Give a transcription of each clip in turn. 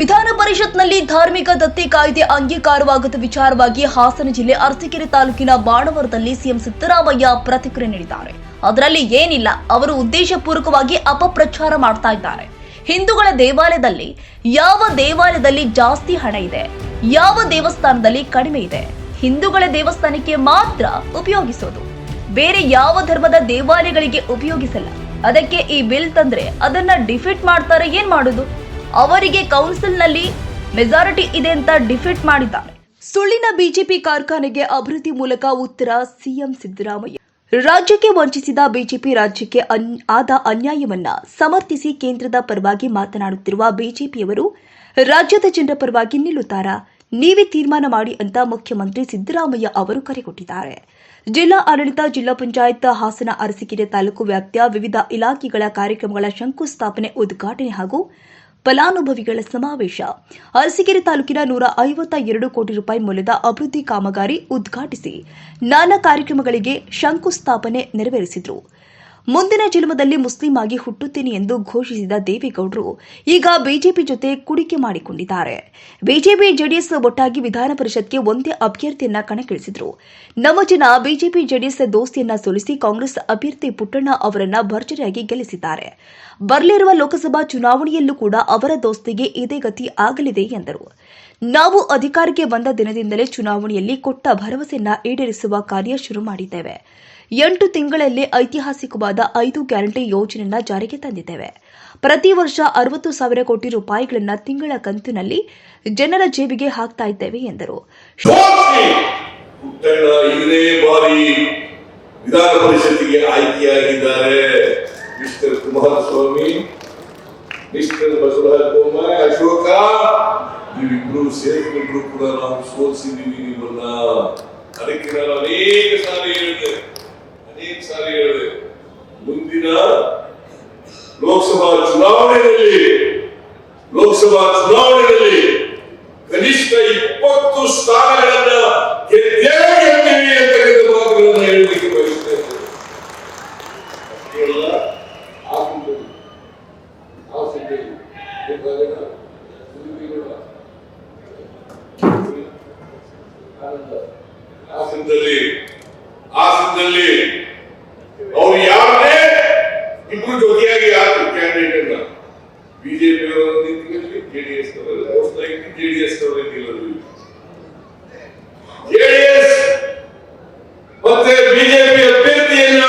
ವಿಧಾನ ಪರಿಷತ್ನಲ್ಲಿ ಧಾರ್ಮಿಕ ದತ್ತಿ ಕಾಯ್ದೆ ಅಂಗೀಕಾರವಾಗದ ವಿಚಾರವಾಗಿ ಹಾಸನ ಜಿಲ್ಲೆ ಅರಸೀಕೆರೆ ತಾಲೂಕಿನ ಬಾಣವರದಲ್ಲಿ ಸಿಎಂ ಸಿದ್ದರಾಮಯ್ಯ ಪ್ರತಿಕ್ರಿಯೆ ನೀಡಿದ್ದಾರೆ. ಅದರಲ್ಲಿ ಏನಿಲ್ಲ, ಅವರು ಉದ್ದೇಶಪೂರ್ವಕವಾಗಿ ಅಪಪ್ರಚಾರ ಮಾಡ್ತಾ ಇದ್ದಾರೆ. ಹಿಂದೂಗಳ ದೇವಾಲಯದಲ್ಲಿ, ಯಾವ ದೇವಾಲಯದಲ್ಲಿ ಜಾಸ್ತಿ ಹಣ ಇದೆ, ಯಾವ ದೇವಸ್ಥಾನದಲ್ಲಿ ಕಡಿಮೆ ಇದೆ, ಹಿಂದೂಗಳ ದೇವಸ್ಥಾನಕ್ಕೆ ಮಾತ್ರ ಉಪಯೋಗಿಸೋದು. ಬೇರೆ ಯಾವ ಧರ್ಮದ ದೇವಾಲಯಗಳಿಗೆ ಉಪಯೋಗಿಸಲ್ಲ. ಅದಕ್ಕೆ ಈ ಬಿಲ್ ತಂದ್ರೆ ಅದನ್ನ ಡಿಫೀಟ್ ಮಾಡ್ತಾರೆ, ಏನ್ ಮಾಡುದು? ಅವರಿಗೆ ಕೌನ್ಸಿಲ್ನಲ್ಲಿ ಮೆಜಾರಿಟಿ ಇದೆ ಅಂತ ಡಿಫೀಟ್ ಮಾಡಿದ್ದಾರೆ. ಸುಳ್ಳಿನ ಬಿಜೆಪಿ ಕಾರ್ಖಾನೆಗೆ ಅಭಿವೃದ್ಧಿ ಮೂಲಕ ಉತ್ತರ ಸಿಎಂ ಸಿದ್ದರಾಮಯ್ಯ. ರಾಜ್ಯಕ್ಕೆ ವಂಚಿಸಿದ ಬಿಜೆಪಿ ರಾಜ್ಯಕ್ಕೆ ಆದ ಅನ್ಯಾಯವನ್ನ ಸಮರ್ಥಿಸಿ ಕೇಂದ್ರದ ಪರವಾಗಿ ಮಾತನಾಡುತ್ತಿರುವ ಬಿಜೆಪಿಯವರು ರಾಜ್ಯದ ಜನರ ಪರವಾಗಿ ನಿಲ್ಲುತ್ತಾರಾ? ನೀವೇ ತೀರ್ಮಾನ ಮಾಡಿ ಅಂತ ಮುಖ್ಯಮಂತ್ರಿ ಸಿದ್ದರಾಮಯ್ಯ ಅವರು ಕರೆ ಕೊಟ್ಟಿದ್ದಾರೆ. ಜಿಲ್ಲಾ ಆಡಳಿತ, ಜಿಲ್ಲಾ ಪಂಚಾಯತ್, ಹಾಸನ, ಅರಸಿಕೆರೆ ತಾಲೂಕು ವ್ಯಾಪ್ತಿಯ ವಿವಿಧ ಇಲಾಖೆಗಳ ಕಾರ್ಯಕ್ರಮಗಳ ಶಂಕುಸ್ಥಾಪನೆ ಉದ್ಘಾಟನೆ ಹಾಗೂ ಫಲಾನುಭವಿಗಳ ಸಮಾವೇಶ. ಅರಸೀಕೆರೆ ತಾಲೂಕಿನ ನೂರ ಐವತ್ತ ಎರಡು ಕೋಟಿ ರೂಪಾಯಿ ಮೌಲ್ಯದ ಅಭಿವೃದ್ಧಿ ಕಾಮಗಾರಿ ಉದ್ಘಾಟಿಸಿ. ನಾನಾ ಕಾರ್ಯಕ್ರಮಗಳಿಗೆ ಶಂಕುಸ್ಥಾಪನೆ ನೆರವೇರಿಸಿದರು. ಮುಂದಿನ ಜನ್ಮದಲ್ಲಿ ಮುಸ್ಲಿಂ ಆಗಿ ಹುಟ್ಟುತ್ತೇನೆ ಎಂದು ಘೋಷಿಸಿದ ದೇವೇಗೌಡರು ಈಗ ಬಿಜೆಪಿ ಜೊತೆ ಕುಡಿಕೆ ಮಾಡಿಕೊಂಡಿದ್ದಾರೆ. ಬಿಜೆಪಿ ಜೆಡಿಎಸ್ ಒಟ್ಟಾಗಿ ವಿಧಾನ ಪರಿಷತ್ಗೆ ಒಂದೇ ಅಭ್ಯರ್ಥಿಯನ್ನ ಕಣಕ್ಕಿಳಿಸಿದ್ರು. ನಮ್ಮ ಜನ ಬಿಜೆಪಿ ಜೆಡಿಎಸ್ ದೋಸ್ತಿಯನ್ನ ಸೋಲಿಸಿ ಕಾಂಗ್ರೆಸ್ ಅಭ್ಯರ್ಥಿ ಪುಟ್ಟಣ್ಣ ಅವರನ್ನ ಭರ್ಜರಿಯಾಗಿ ಗೆಲ್ಲಿಸಿದ್ದಾರೆ. ಬರಲಿರುವ ಲೋಕಸಭಾ ಚುನಾವಣೆಯಲ್ಲೂ ಕೂಡ ಅವರ ದೋಸ್ತಿಗೆ ಇದೇ ಗತಿ ಆಗಲಿದೆ ಎಂದರು. ನಾವು ಅಧಿಕಾರಕ್ಕೆ ಬಂದ ದಿನದಿಂದಲೇ ಚುನಾವಣೆಯಲ್ಲಿ ಕೊಟ್ಟ ಭರವಸೆಯನ್ನ ಈಡೇರಿಸುವ ಕಾರ್ಯ ಶುರು ಮಾಡಿದ್ದೇವೆ. ಎಂಟು ತಿಂಗಳಲ್ಲಿ ಐತಿಹಾಸಿಕವಾದ ಐದು ಗ್ಯಾರಂಟಿ ಯೋಜನೆಯನ್ನು ಜಾರಿಗೆ ತಂದಿದ್ದೇವೆ. ಪ್ರತಿ ವರ್ಷ ಅರವತ್ತು ಸಾವಿರ ಕೋಟಿ ರೂಪಾಯಿಗಳನ್ನು ತಿಂಗಳ ಕಂತಿನಲ್ಲಿ ಜನರ ಜೇಬಿಗೆ ಹಾಕ್ತಾ ಇದ್ದೇವೆ ಎಂದರು. ವಿಧಾನ ಕೂಡ ನಾವು ನಿಮ್ಮನ್ನ. ಅದಕ್ಕೆ ನಾನು ಅನೇಕ ಸಾರಿ ಅನೇಕ ಸಾರಿ ಹೇಳಿದೆ ಮುಂದಿನ ಲೋಕಸಭಾ ಚುನಾವಣೆಯಲ್ಲಿ ಲೋಕಸಭಾ ಚುನಾವಣೆಯಲ್ಲಿ ಕನಿಷ್ಠ ಇಪ್ಪತ್ತು ಸ್ಥಾನಗಳನ್ನ ಗೆದ್ದೇ ಬಿಜೆಪಿ ಅವರು ನಿಂತಿರಲಿ ಜೆಡಿಎಸ್ ಜೆಡಿಎಸ್ ಅವರು ನಿಲ್ಲಲು ಜೆಡಿಎಸ್ ಮತ್ತೆ ಬಿಜೆಪಿ ಅಭ್ಯರ್ಥಿಯನ್ನ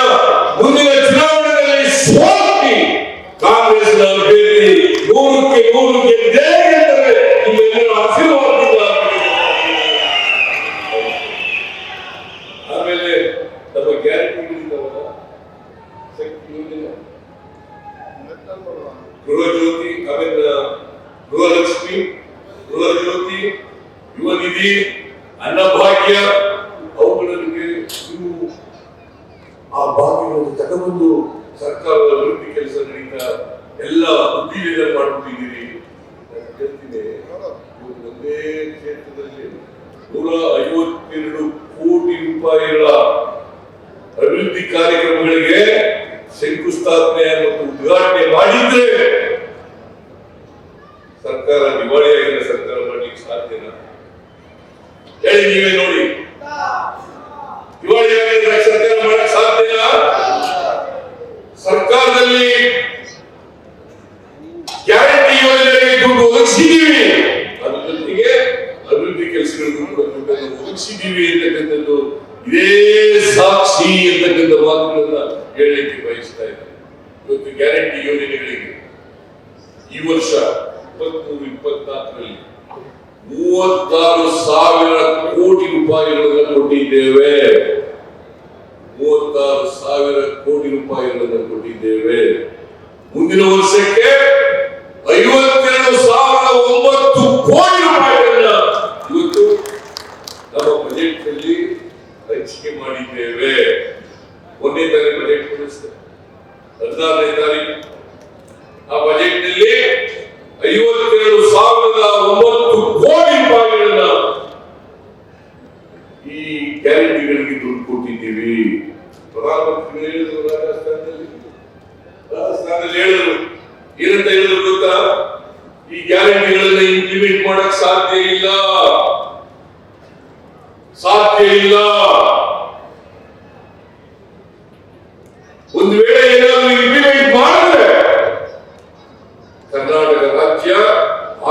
ಮುಂದಿನ ಚುನಾವಣೆಯಲ್ಲಿ ಸೋಲಿಸಿ ಕಾಂಗ್ರೆಸ್ನ ಅಭ್ಯರ್ಥಿ ನೂರಕ್ಕೆ ನೂರು ಗೆದ್ದೇ ಗೆದ್ದರೆ ನಿಮ್ಮೆಲ್ಲರ ಆಶೀರ್ವಾದದಿಂದ ಆಮೇಲೆ ನಮ್ಮ ಗ್ಯಾರಂಟಿ ಶಕ್ತಿ ಯೋಜನೆ. ಗೃಹ ಜ್ಯೋತಿ ಆಮೇಲೆ ಗೃಹಲಕ್ಷ್ಮಿ, ಗೃಹಜ್ಯೋತಿ ಯುವ ನಿಧಿ ಅನ್ನಭಾಗ್ಯ ಅವುಗಳಿಗೆ ಆ ಭಾಗ್ಯವನ್ನು ತಗೊಂಡು ಸರ್ಕಾರದ ಅಭಿವೃದ್ಧಿ ಕೆಲಸ ನಡೀತಾ ಎಲ್ಲ ಉದ್ದಿಮೆಗಳ ಮಾಡುತ್ತಿದ್ದೀರಿ ಒಂದೇ ಕ್ಷೇತ್ರದಲ್ಲಿ ನೂರ ಐವತ್ತೆರಡು ಕೋಟಿ ರೂಪಾಯಿಗಳ ಅಭಿವೃದ್ಧಿ ಕಾರ್ಯಕ್ರಮಗಳಿಗೆ ಶಂಕುಸ್ಥಾಪನೆ ಮತ್ತು ಉದ್ಘಾಟನೆ ಮಾಡಿದ್ರೆ ಸರ್ಕಾರ ದಿವಾಳಿಯಾಗಿನ ಸರ್ಕಾರ ಮಾಡಲಿಕ್ಕೆ ಸಾಧ್ಯನಾ? ಹೇಳಿ ನೀವೇ ನೋಡಿ. ದಿವಾಳಿಯಾಗಿನ ಸರ್ಕಾರ ಮಾಡಕ್ ಸಾಧ್ಯನಾ? ಸರ್ಕಾರದಲ್ಲಿ ಗ್ಯಾರಂಟಿ ಯೋಜನೆಗೆ ದುಡ್ಡು ಒದಗಿಸಿದೀವಿ ಅದ್ರ ಜೊತೆಗೆ ಅಭಿವೃದ್ಧಿ ಕೆಲಸಗಳಿಗೂ ಕೂಡ ದುಡ್ಡನ್ನು ಒದಗಿಸಿದೀವಿ ಅಂತಕ್ಕಂಥದ್ದು ಇದೇ ಸಾಕ್ಷಿ ಇರ್ತಕ್ಕಂಥ ಮಾತುಗಳನ್ನ ಹೇಳಲಿಕ್ಕೆ ಬಯಸ್ತಾ ಇದ್ದಾರೆ ಇವತ್ತು ಗ್ಯಾರಂಟಿ ಯೋಜನೆಗಳಿಗೆ ಈ ವರ್ಷ ಇಪ್ಪತ್ಮೂರು ಇಪ್ಪತ್ನಾಲ್ಕರಲ್ಲಿ ಮೂವತ್ತಾರು ಸಾವಿರ ಕೋಟಿ ರೂಪಾಯಿಗಳನ್ನು ಕೊಟ್ಟಿದ್ದೇವೆ. ಮೂವತ್ತಾರು ಸಾವಿರ ಕೋಟಿ ರೂಪಾಯಿಗಳನ್ನು ಕೊಟ್ಟಿದ್ದೇವೆ. ಮುಂದಿನ ವರ್ಷಕ್ಕೆ ಐವತ್ತೆರಡು ಸಾವಿರದ ಒಂಬತ್ತು ಕೋಟಿ ರೂಪಾಯಿಗಳನ್ನ ಇವತ್ತು ನಮ್ಮ ಬಜೆಟ್ನಲ್ಲಿ ಹಂಚಿಕೆ ಮಾಡಿದ್ದೇವೆ. ಒಂದೇ ತಾರೀಕು ಬಜೆಟ್ ಕೊಡಿಸ್ತೇವೆ. ಹದಿನಾರನೇ ತಾರೀಕು. ಆ ಬಜೆಟ್ನಲ್ಲಿ ಐವತ್ತೆರಡು ಸಾವಿರದ ಒಂಬತ್ತು ಕೋಟಿ ರೂಪಾಯಿಗಳನ್ನ ಈ ಗ್ಯಾರಂಟಿಗಳಿಗೆ ದುಡ್ಡು ಕೊಟ್ಟಿದ್ದೀವಿ. ಪ್ರಧಾನಮಂತ್ರಿ ಹೇಳಿದ್ರು ರಾಜಸ್ಥಾನದಲ್ಲಿ. ರಾಜಸ್ಥಾನದಲ್ಲಿ ಹೇಳಿದ್ರು. ಏನಂತ ಹೇಳಿದ್ರು ಗೊತ್ತಾ? ಈ ಗ್ಯಾರಂಟಿಗಳನ್ನ ಇಂಪ್ಲಿಮೆಂಟ್ ಮಾಡಕ್ ಸಾಧ್ಯ ಇಲ್ಲ. ಸಾಧ್ಯ ಇಲ್ಲ ಒಂದು ವೇಳೆ ಏನಾದರೂ ಇಂಪ್ಲಿಮೆಂಟ್ ಮಾಡಿದ್ರೆ ಕರ್ನಾಟಕ ರಾಜ್ಯ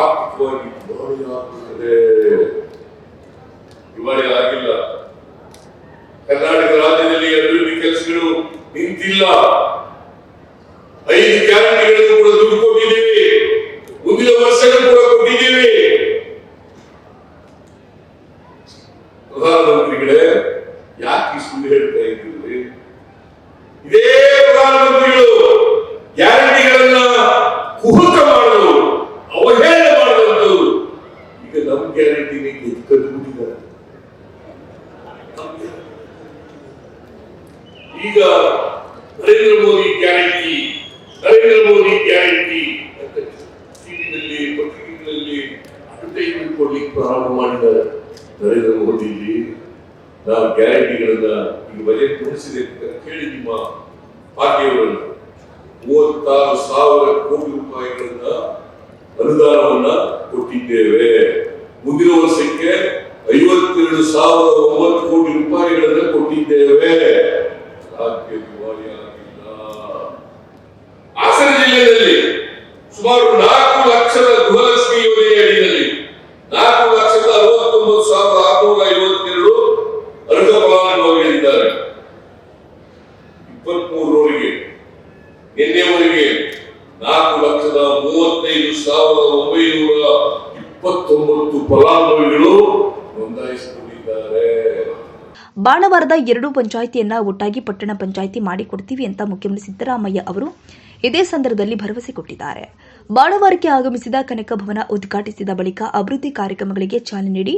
ಆರ್ಥಿಕವಾಗಿ ದಿವಾಳಿಯಾಗುತ್ತದೆ ದಿವಾಳಿ ಆಗಿಲ್ಲ. ಕರ್ನಾಟಕ ರಾಜ್ಯದಲ್ಲಿ ಅಭಿವೃದ್ಧಿ ಕೆಲಸಗಳು ನಿಂತಿಲ್ಲ ಐದು ಗ್ಯಾರಂಟಿಗಳನ್ನು ಕೂಡ ದುಡ್ಡು ಕೊಟ್ಟಿದ್ದೀವಿ ಮುಂದಿನ ವರ್ಷಗಳು ಕೂಡ ಕೊಟ್ಟಿದ್ದೀವಿ ಪ್ರಧಾನಮಂತ್ರಿಗಳೇ ಯಾಕೆ ಈ ಸುಳ್ಳು ಹೇಳ್ತಾ ಇದ್ದೀವಿ ಇದೇ ಪ್ರಧಾನಮಂತ್ರಿಗಳು ಗ್ಯಾರಂಟಿಗಳನ್ನ ಕುಹುಕ ಮಾಡಲು ಅವಹೇಳನ ಮಾಡಲು ಈಗ ನಮ್ಮ ಗ್ಯಾರಂಟಿನೇ ಗೆದ್ದು ಬಿಟ್ಟಿದ್ದಾರೆ ನರೇಂದ್ರ ಮೋದಿ ಗ್ಯಾರಂಟಿ, ನರೇಂದ್ರ ಮೋದಿ ಗ್ಯಾರಂಟಿ ಅಂತ ಟಿವಿನಲ್ಲಿ ಪತ್ರಿಕೆಗಳಲ್ಲಿ ಅಡ್ವರ್ಟೈಸ್ಮೆಂಟ್ ಕೊಡ್ಲಿಕ್ಕೆ ಪ್ರಾರಂಭ ಮಾಡಿದ್ದಾರೆ ನರೇಂದ್ರ ಮೋದಿ ನಾವು ಗ್ಯಾರಂಟಿಗಳನ್ನ ಈಗ ಬಜೆಟ್ ಮುಗಿಸಿದೆ ಅಂತ ಕೇಳಿ ನಿಮ್ಮ ಪಾರ್ಟಿಯವರನ್ನು. ಮೂವತ್ತಾರು ಸಾವಿರ ಕೋಟಿ ರೂಪಾಯಿಗಳನ್ನ ಅನುದಾನವನ್ನ ಕೊಟ್ಟಿದ್ದೇವೆ. ಮುಂದಿನ ವರ್ಷಕ್ಕೆ ಐವತ್ತೆರಡು ಸಾವಿರದ ಒಂಬತ್ತು ಕೋಟಿ ರೂಪಾಯಿಗಳನ್ನ ಕೊಟ್ಟಿದ್ದೇವೆ. ರಾಜ್ಯ ದಿವಾಳಿ ಆಗಿಲ್ಲ ಹಾಸನ ಜಿಲ್ಲೆಯಲ್ಲಿ ಸುಮಾರು ನಾಲ್ಕು ಲಕ್ಷದ ಗೃಹಲಕ್ಷ್ಮಿ ಯೋಜನೆ ಅಡಿಯಲ್ಲಿ ನಾಲ್ಕು ಲಕ್ಷದ ಅರವತ್ತೊಂಬತ್ತು ಸಾವಿರದ ಆರುನೂರ ಐವತ್ತೆರಡು ಅರ್ಹ ಫಲಾನುಭವಿಗಳಿದ್ದಾರೆ ಇಪ್ಪತ್ಮೂರರವರೆಗೆ ನಿನ್ನೆವರೆಗೆ ನಾಲ್ಕು ಲಕ್ಷದ ಮೂವತ್ತೈದು ಸಾವಿರದ ಒಂಬೈನೂರ ಇಪ್ಪತ್ತೊಂಬತ್ತು ಫಲಾನುಭವಿಗಳು ಬಾಣವಾರದ ಎರಡು ಪಂಚಾಯಿತಿಯನ್ನ ಒಟ್ಟಾಗಿ ಪಟ್ಟಣ ಪಂಚಾಯಿತಿ ಮಾಡಿಕೊಡ್ತೀವಿ ಅಂತ ಮುಖ್ಯಮಂತ್ರಿ ಸಿದ್ದರಾಮಯ್ಯ ಅವರು ಇದೇ ಸಂದರ್ಭದಲ್ಲಿ ಭರವಸೆ ಕೊಟ್ಟಿದ್ದಾರೆ. ಬಾಣವಾರಕ್ಕೆ ಆಗಮಿಸಿದ ಕನಕ ಭವನ ಉದ್ಘಾಟಿಸಿದ ಬಳಿಕ ಅಭಿವೃದ್ಧಿ ಕಾರ್ಯಕ್ರಮಗಳಿಗೆ ಚಾಲನೆ ನೀಡಿ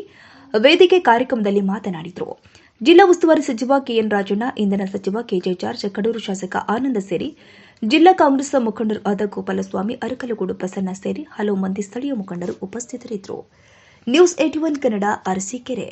ವೇದಿಕೆ ಕಾರ್ಯಕ್ರಮದಲ್ಲಿ ಮಾತನಾಡಿದರು. ಜಿಲ್ಲಾ ಉಸ್ತುವಾರಿ ಸಚಿವ ಕೆಎನ್ ರಾಜಣ್ಣ, ಇಂಧನ ಸಚಿವ ಕೆಜೆ ಜಾರ್ಜ್, ಕಡೂರು ಶಾಸಕ ಆನಂದ ಸೇರಿ, ಜಿಲ್ಲಾ ಕಾಂಗ್ರೆಸ್ ಮುಖಂಡರು ಆದ ಗೋಪಾಲಸ್ವಾಮಿ, ಅರಕಲಗೂಡು ಪ್ರಸನ್ನ ಸೇರಿ ಹಲವು ಮಂದಿ ಸ್ಥಳೀಯ ಮುಖಂಡರು ಉಪಸ್ಥಿತರಿದ್ದರು. News eighty one Kannada, Arsikere.